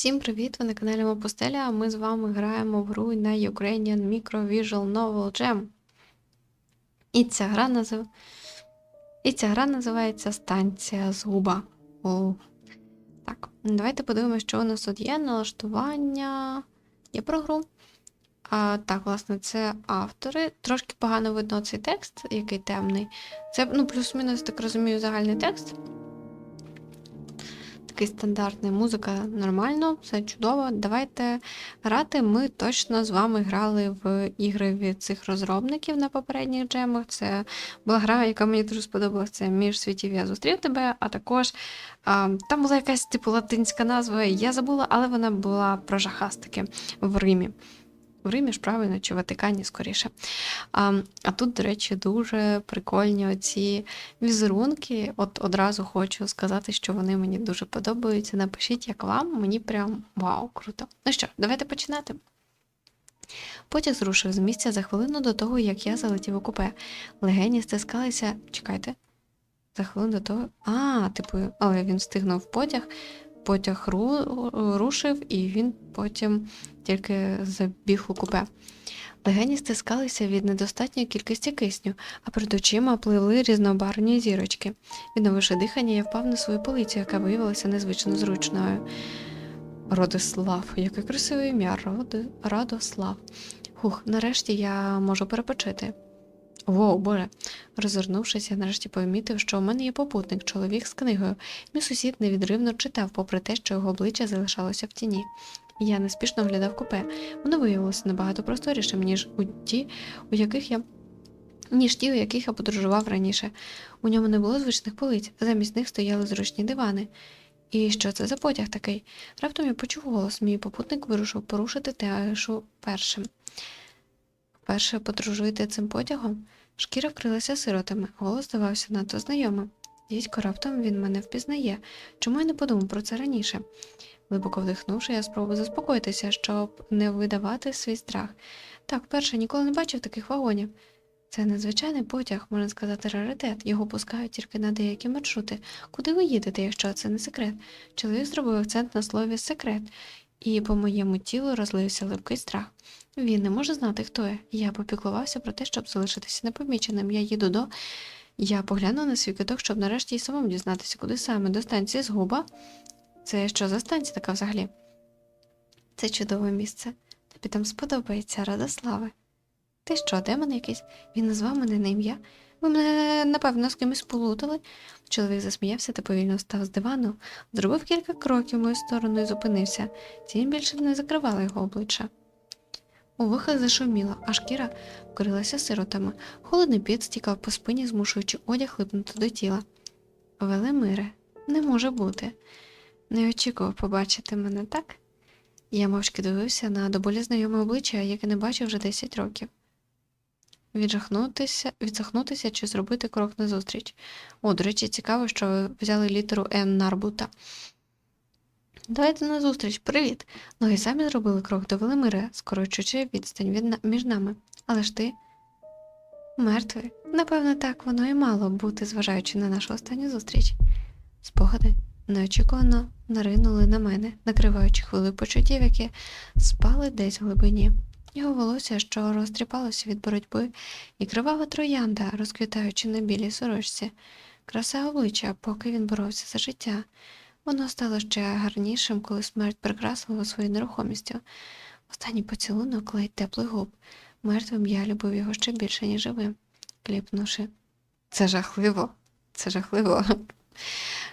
Всім привіт! Ви на каналі Мопустеля, ми з вами граємо в гру на Ukrainian Micro Visual Novel Jam. І ця гра назив... І ця гра називається Станція Згуба. О. Так, давайте подивимося, що у нас тут є. Налаштування. Є про гру. А, так, власне, це автори. Трошки погано видно цей текст, який темний. Це, ну, плюс-мінус, так розумію, загальний текст такий стандартний музика нормально, все чудово. Давайте грати. Ми точно з вами грали в ігри від цих розробників на попередніх джемах. Це була гра, яка мені дуже сподобалася. Це між світів я зустрів тебе, а також а, там була якась типу латинська назва, я забула, але вона була про жахастики в Римі. В Римі ж правильно, чи в Ватикані скоріше. А а тут, до речі, дуже прикольні оці візерунки. От одразу хочу сказати, що вони мені дуже подобаються. Напишіть, як вам, мені прям вау, круто. Ну що, давайте починати. Потяг зрушив з місця за хвилину до того, як я залетів у купе. Легені стискалися. Чекайте. За хвилину до того. А, типу, але він встигнув потяг. Потяг ру... рушив, і він потім тільки забіг у купе. Легені стискалися від недостатньої кількості кисню, а перед очима пливли різнобарвні зірочки. Відновивши дихання, я впав на свою полицю, яка виявилася незвично зручною. Родислав, яке красиве ім'я, Роди... Радослав. Хух, нарешті я можу перепочити. Воу, Боже. Розвернувшись, я нарешті помітив, що у мене є попутник, чоловік з книгою. Мій сусід невідривно читав, попри те, що його обличчя залишалося в тіні. Я неспішно оглядав купе. Воно виявилося набагато просторішим, ніж у ті, у яких я. Ніж ті, у яких я подорожував раніше. У ньому не було звичних полиць, замість них стояли зручні дивани. І що це за потяг такий? Раптом я почув голос, мій попутник вирушив порушити тешу першим. Вперше подорожуєте цим потягом? Шкіра вкрилася сиротами, голос здавався надто знайомим. Дідько раптом він мене впізнає. Чому я не подумав про це раніше? Глибоко вдихнувши, я спробував заспокоїтися, щоб не видавати свій страх. Так, перше, ніколи не бачив таких вагонів. Це незвичайний потяг, можна сказати, раритет. Його пускають тільки на деякі маршрути. Куди ви їдете, якщо це не секрет? Чоловік зробив акцент на слові секрет, і по моєму тілу розлився липкий страх. Він не може знати, хто я. Я попіклувався про те, щоб залишитися непоміченим. Я їду до. Я поглянув на свій киток, щоб нарешті й самому дізнатися, куди саме до станції згуба. Це що за станція така взагалі? Це чудове місце. Тобі там сподобається, Радославе. Ти що, демон якийсь? Він назвав мене на ім'я. Ви мене, напевно, з кимось полутали. Чоловік засміявся та повільно встав з дивану, зробив кілька кроків в мою сторону і зупинився. Тінь більше не закривала його обличчя. У вухах зашуміло, а шкіра вкрилася сиротами. Холодний піт стікав по спині, змушуючи одяг липнути до тіла. Велимире, не може бути. Не очікував побачити мене так? Я мовчки дивився на до болі знайоме обличчя, яке не бачив вже 10 років. Віджахнутися, відсахнутися чи зробити крок назустріч. О, до речі, цікаво, що ви взяли літеру Н Нарбута. Давайте назустріч, привіт. Ноги самі зробили крок до Велимира, скорочуючи відстань від між нами. Але ж ти мертвий. Напевно, так воно і мало бути, зважаючи на нашу останню зустріч. Спогади неочікувано наринули на мене, накриваючи хвили почуттів, які спали десь в глибині. Його волосся, що розтріпалося від боротьби, і кривава троянда, розквітаючи на білій сорочці, краса обличчя, поки він боровся за життя. Воно стало ще гарнішим, коли смерть прикрасила своєю нерухомістю. Останній поцілунок ледь теплий губ. Мертвим я любив його ще більше, ніж живим, кліпнувши. Це жахливо, це жахливо.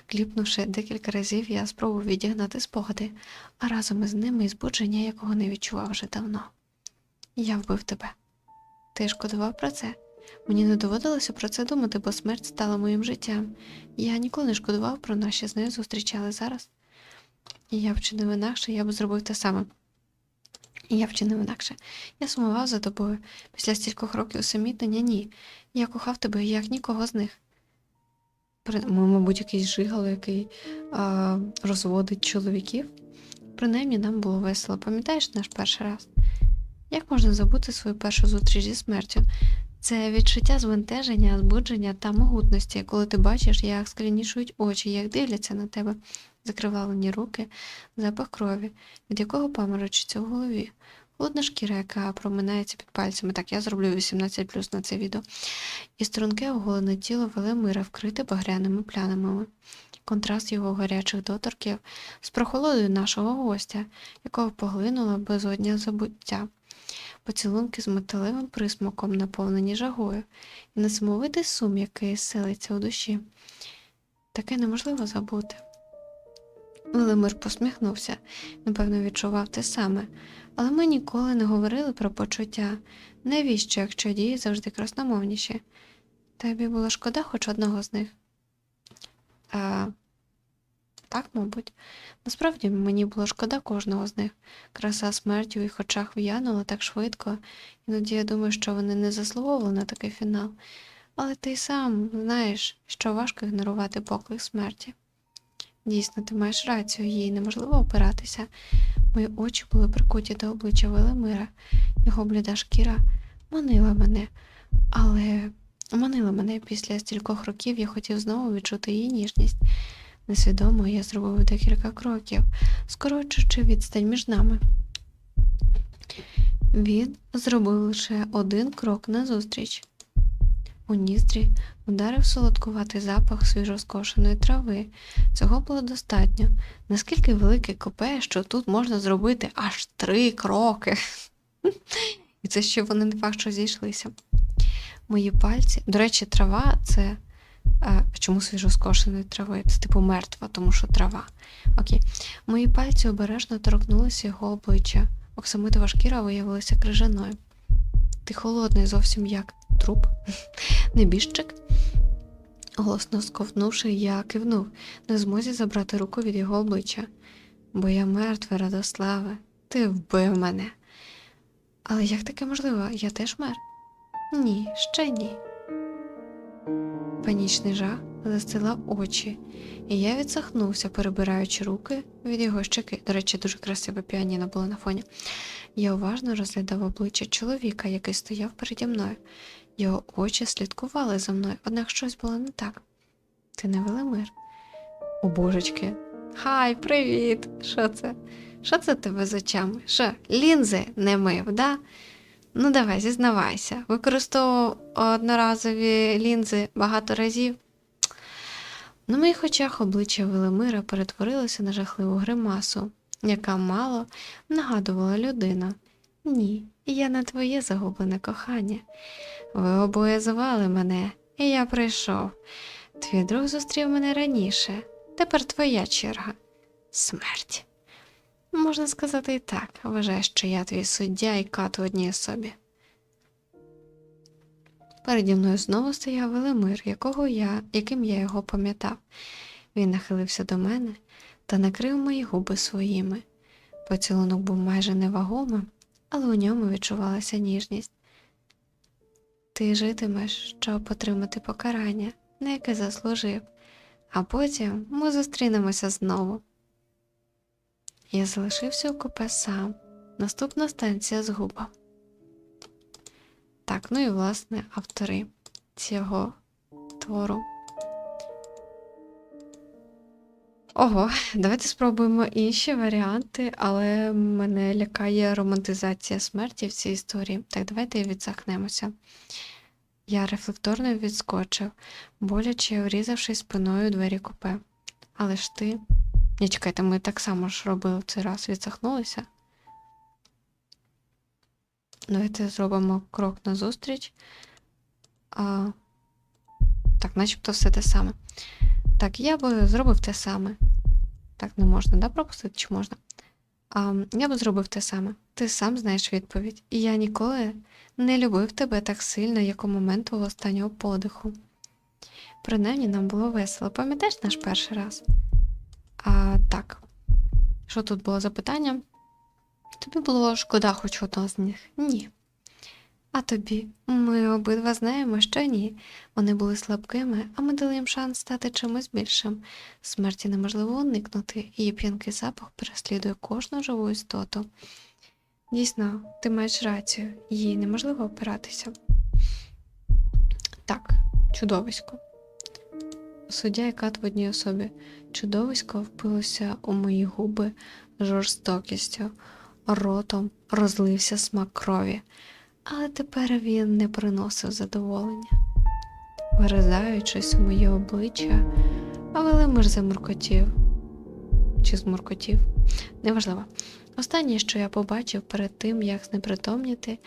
Кліпнувши декілька разів, я спробував відігнати спогади, а разом із ними і збудження, якого не відчував вже давно. Я вбив тебе. Ти шкодував про це? Мені не доводилося про це думати, бо смерть стала моїм життям. Я ніколи не шкодував про наші з нею зустрічі, але зараз. Я вчинив інакше, я б зробив те саме. Я вчинив інакше. Я сумував за тобою. Після стількох років усамітнення ні. Я кохав тебе як нікого з них. Мабуть, якийсь жигало, який а, розводить чоловіків. Принаймні нам було весело. Пам'ятаєш наш перший раз? Як можна забути свою першу зустріч зі смертю? Це відчуття збентеження, збудження та могутності, коли ти бачиш, як склянішують очі, як дивляться на тебе, закривавлені руки, запах крові, від якого паморочиться в голові. Холодна шкіра, яка проминається під пальцями. Так, я зроблю 18 на це відео. І струнке оголене тіло Велемира вкрите багряними плянами. Контраст його гарячих доторків з прохолодою нашого гостя, якого поглинула безодня забуття. Поцілунки з металевим присмаком, наповнені жагою, і несамовитий сум, який селиться у душі. Таке неможливо забути. Велимир посміхнувся, напевно, відчував те саме, але ми ніколи не говорили про почуття. Навіщо, якщо дії завжди красномовніші? Тобі було шкода хоч одного з них? А, так, мабуть. Насправді мені було шкода кожного з них. Краса смерті у їх очах в'янула так швидко, іноді я думаю, що вони не заслуговували на такий фінал. Але ти сам знаєш, що важко ігнорувати поклик смерті. Дійсно, ти маєш рацію, їй неможливо опиратися. Мої очі були прикуті до обличчя Велимира, його бліда шкіра манила мене, але манила мене після стількох років я хотів знову відчути її ніжність. Несвідомо я зробив декілька кроків, скорочуючи відстань між нами. Він зробив лише один крок назустріч. У ніздрі ударив солодкуватий запах свіжоскошеної трави. Цього було достатньо. Наскільки велике копе, що тут можна зробити аж три кроки. І це ще вони не факт, що зійшлися. Мої пальці, до речі, трава це. А, чому свіжоскошеної трави? Це типу мертва, тому що трава. Окей. Мої пальці обережно торкнулися його обличчя. Оксамитова шкіра виявилася крижаною. Ти холодний, зовсім як труп. Небіжчик. Голосно сковтнувши, я кивнув, не змозі забрати руку від його обличчя. Бо я мертвий, Радославе, ти вбив мене. Але як таке можливо? Я теж мер? Ні, ще ні. Панічний жах застилав очі, і я відсахнувся, перебираючи руки від його щеки. До речі, дуже красиве піаніно було на фоні. Я уважно розглядав обличчя чоловіка, який стояв переді мною. Його очі слідкували за мною, однак щось було не так. Ти не Велимир? О, божечки. Хай, привіт! Що це? Що це тебе з очами? Що, лінзи не мив, да? Ну, давай, зізнавайся. Використовував одноразові лінзи багато разів. На моїх очах обличчя Велимира перетворилося на жахливу гримасу, яка мало нагадувала людину. Ні, я не твоє загублене кохання. Ви обоє звали мене, і я прийшов. Твій друг зустрів мене раніше. Тепер твоя черга. Смерть. Можна сказати і так, вважаю, що я твій суддя і кат в одній особі. Переді мною знову стояв Велимир, якого я, яким я його пам'ятав. Він нахилився до мене та накрив мої губи своїми. Поцілунок був майже невагомим, але у ньому відчувалася ніжність. Ти житимеш, щоб отримати покарання, на яке заслужив, а потім ми зустрінемося знову. Я залишився у купе сам. Наступна станція з губа. Так, ну і власне автори цього твору. Ого, давайте спробуємо інші варіанти, але мене лякає романтизація смерті в цій історії. Так, давайте відсахнемося. Я рефлекторно відскочив, боляче врізавши спиною у двері купе. Але ж ти. Ні, чекайте, ми так само ж робили цей раз, відсахнулися. Давайте зробимо крок назустріч. А, Так, начебто все те саме. Так, я би зробив те саме. Так, не можна, да, пропустити, чи можна? А, Я би зробив те саме. Ти сам знаєш відповідь. І я ніколи не любив тебе так сильно, як у момент твого останнього подиху. Принаймні нам було весело. Пам'ятаєш наш перший раз? А, Так. Що тут було запитання? Тобі було шкода хоч одного з них? Ні. А тобі? Ми обидва знаємо, що ні. Вони були слабкими, а ми дали їм шанс стати чимось більшим. Смерті неможливо уникнути, її п'янкий запах переслідує кожну живу істоту. Дійсно, ти маєш рацію, їй неможливо опиратися. Так, чудовисько. Суддя і кат в одній особі. Чудовисько впилося у мої губи жорстокістю, ротом розлився смак крові, але тепер він не приносив задоволення. Вгризаючись у моє обличчя, Велимир замуркотів. Чи змуркотів? Неважливо. Останнє, що я побачив перед тим, як знепритомніти,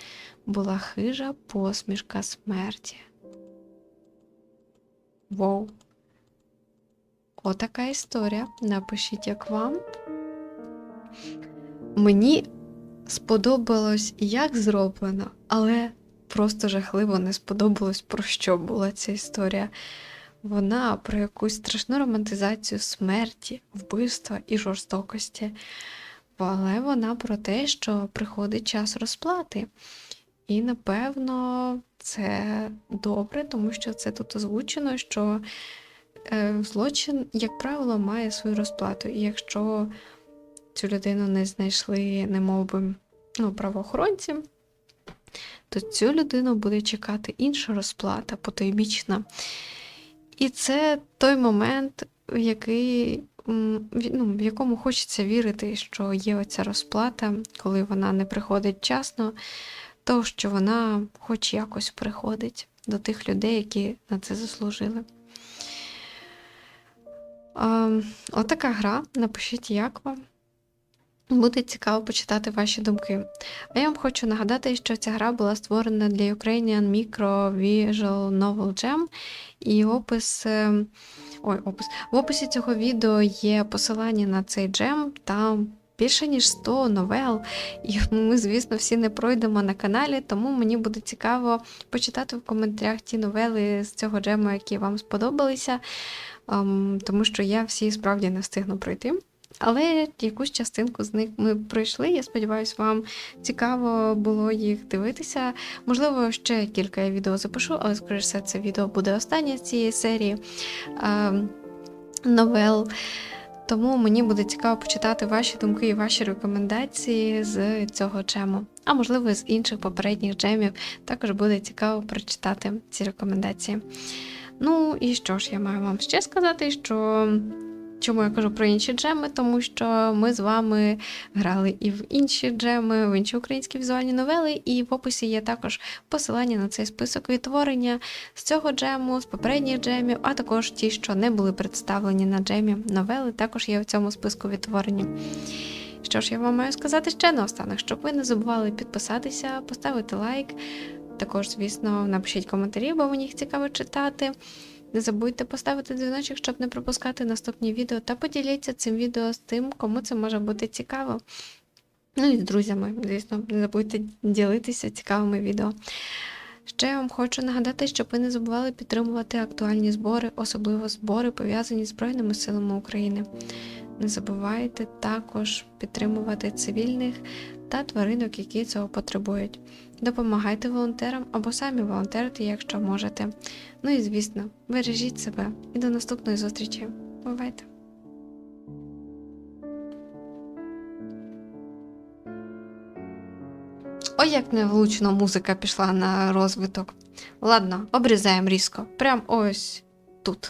була хижа посмішка смерті. Воу. Отака історія. Напишіть, як вам. Мені сподобалось, як зроблено, але просто жахливо не сподобалось, про що була ця історія. Вона про якусь страшну романтизацію смерті, вбивства і жорстокості. Але вона про те, що приходить час розплати. І напевно це добре, тому що це тут озвучено, що злочин, як правило, має свою розплату. І якщо цю людину не знайшли, не би, ну, правоохоронці, то цю людину буде чекати інша розплата, потойбічна. І це той момент, в який, ну, в якому хочеться вірити, що є оця розплата, коли вона не приходить вчасно, то що вона хоч якось приходить до тих людей, які на це заслужили. Отака гра. Напишіть, як вам. Буде цікаво почитати ваші думки. А я вам хочу нагадати, що ця гра була створена для Ukrainian Micro Visual Novel Jam, і опис. е, Ой, опис. В описі цього відео є посилання на цей джем. Там більше ніж 100 новел. І ми, звісно, всі не пройдемо на каналі, тому мені буде цікаво почитати в коментарях ті новели з цього джему, які вам сподобалися, тому що я всі справді не встигну пройти. Але якусь частинку з них ми пройшли. Я сподіваюся, вам цікаво було їх дивитися. Можливо, ще кілька я відео запишу, але, скоріш все, це відео буде останнє з цієї серії новел. Тому мені буде цікаво почитати ваші думки і ваші рекомендації з цього джему. А можливо, з інших попередніх джемів також буде цікаво прочитати ці рекомендації. Ну і що ж, я маю вам ще сказати, що чому я кажу про інші джеми, тому що ми з вами грали і в інші джеми, в інші українські візуальні новели, і в описі є також посилання на цей список відтворення з цього джему, з попередніх джемів, а також ті, що не були представлені на джемі новели, також є в цьому списку відтворення. Що ж, я вам маю сказати ще наостанок, щоб ви не забували підписатися, поставити лайк. Також, звісно, напишіть коментарі, бо мені їх цікаво читати. Не забудьте поставити дзвіночок, щоб не пропускати наступні відео, та поділіться цим відео з тим, кому це може бути цікаво. Ну і з друзями, звісно, не забудьте ділитися цікавими відео. Ще я вам хочу нагадати, щоб ви не забували підтримувати актуальні збори, особливо збори, пов'язані з Збройними силами України. Не забувайте також підтримувати цивільних та тваринок, які цього потребують. Допомагайте волонтерам або самі волонтерити, якщо можете. Ну і звісно, бережіть себе і до наступної зустрічі. Бувайте! Ой, як невлучно музика пішла на розвиток. Ладно, обрізаємо різко. Прям ось тут.